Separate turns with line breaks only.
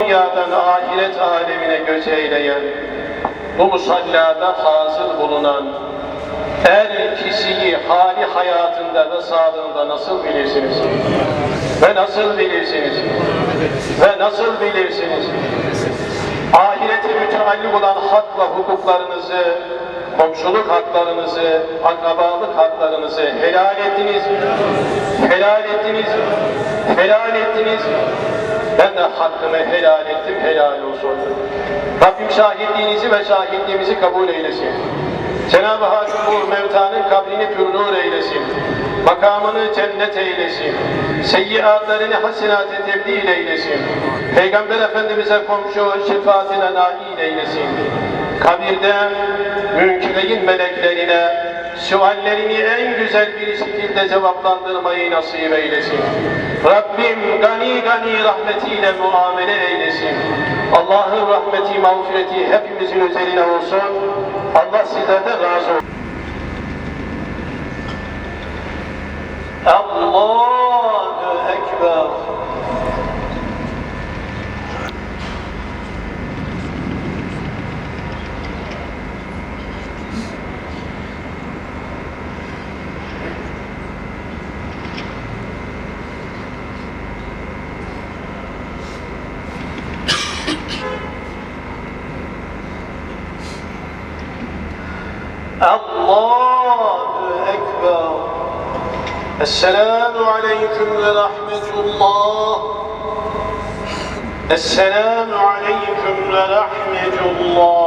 Dünyadan ahiret alemine göç eyleyen, bu musallada hazır bulunan her kişiyi hali hayatında ve sağlığında nasıl bilirsiniz? Ve nasıl bilirsiniz? Ve nasıl bilirsiniz? Ahirete müteallik olan hak ve hukuklarınızı, komşuluk haklarınızı, akrabalık haklarınızı helal ettiniz. Helal ettiniz. Helal ettiniz. Ben de hakkımı helal ettim, helal olsun. Rabbim şahitliğinizi ve şahitliğimizi kabul eylesin. Cenab-ı Hak bu mevtanın kabrini pürnur eylesin. Makamını cennet eylesin. Seyyiatlarını hasenate tebdil eylesin. Peygamber Efendimiz'e komşu şefaatine nail eylesin. Kabirde münkireyin meleklerine suallerini en güzel bir şekilde cevaplandırmayı nasip eylesin. Rabbim gani gani rahmetiyle muamele eylesin. Allah'ın rahmeti, mağfireti hepimizin üzerine olsun. Allah sizlerden razı olsun. Allahu Ekber. Allahu Ekber. Esselamu Aleyküm ve Rahmetullah. Esselamu Aleyküm ve Rahmetullah.